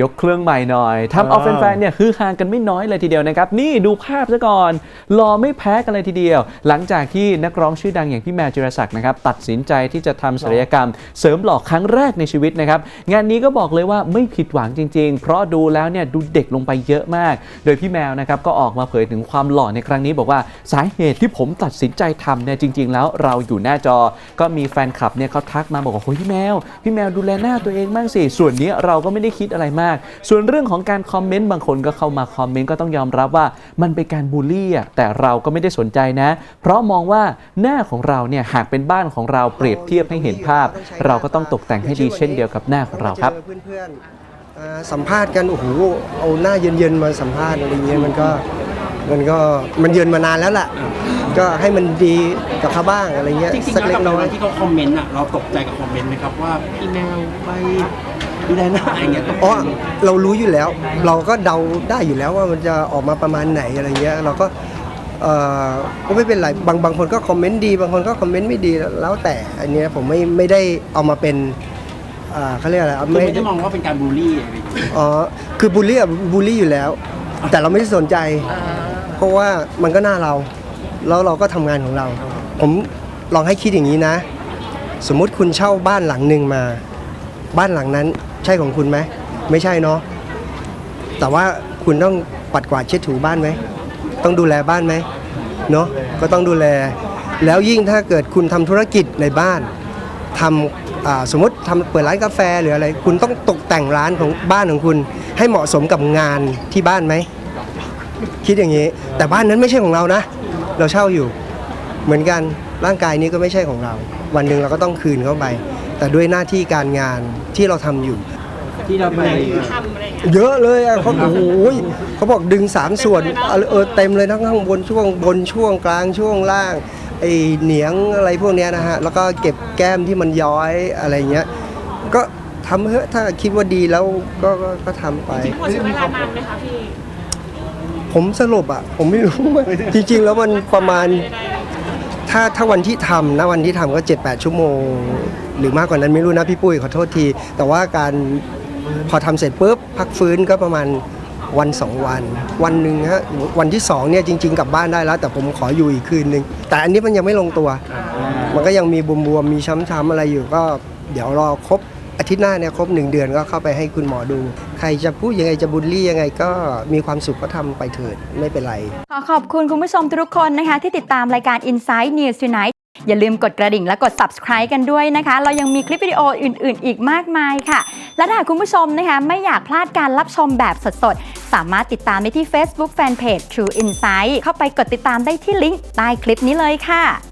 ยกเครื่องใหม่หน่อยทำเอาเออแฟนๆเนี่ยคือฮากันไม่น้อยเลยทีเดียวนะครับ นี่ดูภาพซะก่อนหล่อไม่แพ้กันเลยทีเดียว หลังจากที่นักร้องชื่อดังอย่างพี่แมวจิรศักดิ์นะครับ ตัดสินใจที่จะทำศัลยกรรม เสริมหล่อครั้งแรกในชีวิตนะครับ งานนี้ก็บอกเลยว่าไม่ผิดหวังจริง ๆ เพราะดูแล้วเนี่ยดูเด็กลงไปเยอะมาก โดยพี่แมวนะครับก็ออกมาเผยถึงความหล่อในครั้งนี้ บอกว่าสาเหตุที่ผมตัดสินใจทำเนี่ยจริง ๆ แล้วเราอยู่หน้าจอ ก็มีแฟนคลับเนี่ยเขาทักมาบอกว่าโอ้ยพี่แมวพี่แมวดูแลหน้าตัวเองบ้างสิส่วนนี้เราก็ไม่ได้คิดอะไรมาก ส่วนเรื่องของการคอมเมนต์บางคนก็เข้ามาคอมเมนต์ก็ต้องยอมรับว่ามันเป็นการบูลลี่อะแต่เราก็ไม่ได้สนใจนะ เพราะมองว่าหน้าของเราเนี่ยหากเป็นบ้านของเราเปรียบเทียบให้เห็นภาพ เราก็ต้องตกแต่งให้ดีเช่นเดียวกับหน้าของเราครับเจอเพื่อนๆอ่าสัมภาษณ์กันโอ้โหเอาหน้าเย็นๆมาสัมภาษณ์อะไรเงี้ยมันก็มันก็มันเย็นมานานแล้วล่ะ ก็ให้มันดีกับเขาบ้างอะไรเงี้ยจริงๆสักแล้วเล็กักบน้อยเราที่เขาคอมเมนต์อะเราตกใจกับคอมเมนต์ไหมครับว่าพี่แมวไป ดูแลหน้าอย่างเงี้ยอ๋อเรารู้อยู่แล้ว เราก็เดาได้อยู่แล้วว่ามันจะออกมาประมาณไหนอะไรเงี้ยเราก็เออก็ไม่เป็นไรบางบางคนก็คอมเมนต์ดี บางคนก็คอมเมนต์ไม่ดีแล้วแต่อันเนี้ยผมไม่ไม่ได้เอามาเป็นอ่าเขาเรียกอะไรคือไม่ได้มองว่าเป็นการบูลลี่อะไรอย่างเงี้ยอ๋อคือบูลลี่อะบูลลี่อยู่แล้ว แต่เราไม่ได้สนใจ เพราะว่ามันก็หน้าเรา แล้วเราก็ทำงานของเรา ผมลองให้คิดอย่างนี้นะ สมมุติคุณเช่าบ้านหลังหนึ่งมา บ้านหลังนั้น ใช่ของคุณไหมไม่ใช่เนาะแต่ว่าคุณต้องปัดกวาดเช็ดถูบ้านไหมต้องดูแลบ้านไหมเนาะก็ต้องดูแล แล้วยิ่งถ้าเกิดคุณทำธุรกิจในบ้านทำสมมติทำเปิดร้านกาแฟหรืออะไร คุณต้องตกแต่งร้านของบ้านของคุณ ให้เหมาะสมกับงานที่บ้านไหมคิดอย่างนี้ แต่บ้านนั้นไม่ใช่ของเรานะ เราเช่าอยู่ เหมือนกันร่างกายนี้ก็ไม่ใช่ของเรา วันหนึ่งเราก็ต้องคืนเข้าไป แต่ด้วยหน้าที่การงานที่เราทำอยู่ ที่เราไปเยอะเลยอะเขาโอ้โหเขาบอกดึงสามส่วนเออเออเต็มเลยทั้งข้างบนช่วงบนช่วงกลางช่วงล่างไอเหนียงอะไรพวกเนี้ยนะฮะแล้วก็เก็บแก้มที่มันย้อยอะไรเงี้ยก็ทำเถอะถ้าคิดว่าดีแล้วก็ก็ก็ทำไปหมดใช้เวลานานไหมคะพี่ผมสรุปอะผมไม่รู้ว่าจริง ๆ แล้วมันประมาณ ถ้าถ้าวันที่ทำนะวันที่ทำก็7-8ชั่วโมง หรือมากกว่านั้นไม่รู้นะพี่ปุ้ยขอโทษที แต่ว่าการพอทำเสร็จปุ๊บพักฟื้นก็ประมาณวันสองวัน วันหนึ่งฮะวันที่สองเนี่ยจริง ๆ กลับบ้านได้แล้ว แต่ผมขออยู่อีกคืนหนึ่งแต่อันนี้มันยังไม่ลงตัว มันก็ยังมีบวมๆมีช้ำๆอะไรอยู่ก็เดี๋ยวรอครบ อาทิตย์หน้าเนี่ยครบหนึ่งเดือนก็เข้าไปให้คุณหมอดู ใครจะพูดยังไงจะบูลลี่ยังไงก็มีความสุขก็ทำไปเถิดไม่เป็นไร ขอขอบคุณคุณผู้ชมทุกคนนะคะ ที่ติดตามรายการ Inside News Tonight อย่าลืมกดกระดิ่งและกด subscribe กันด้วยนะคะ เรายังมีคลิปวิดีโออื่น ๆ อีกมากมายค่ะ และถ้าหากคุณผู้ชมนะคะ ไม่อยากพลาดการรับชมแบบสด ๆ สามารถติดตามได้ที่ Facebook Fanpage True Insight เข้าไปกดติดตามได้ที่ลิงก์ใต้คลิปนี้เลยค่ะ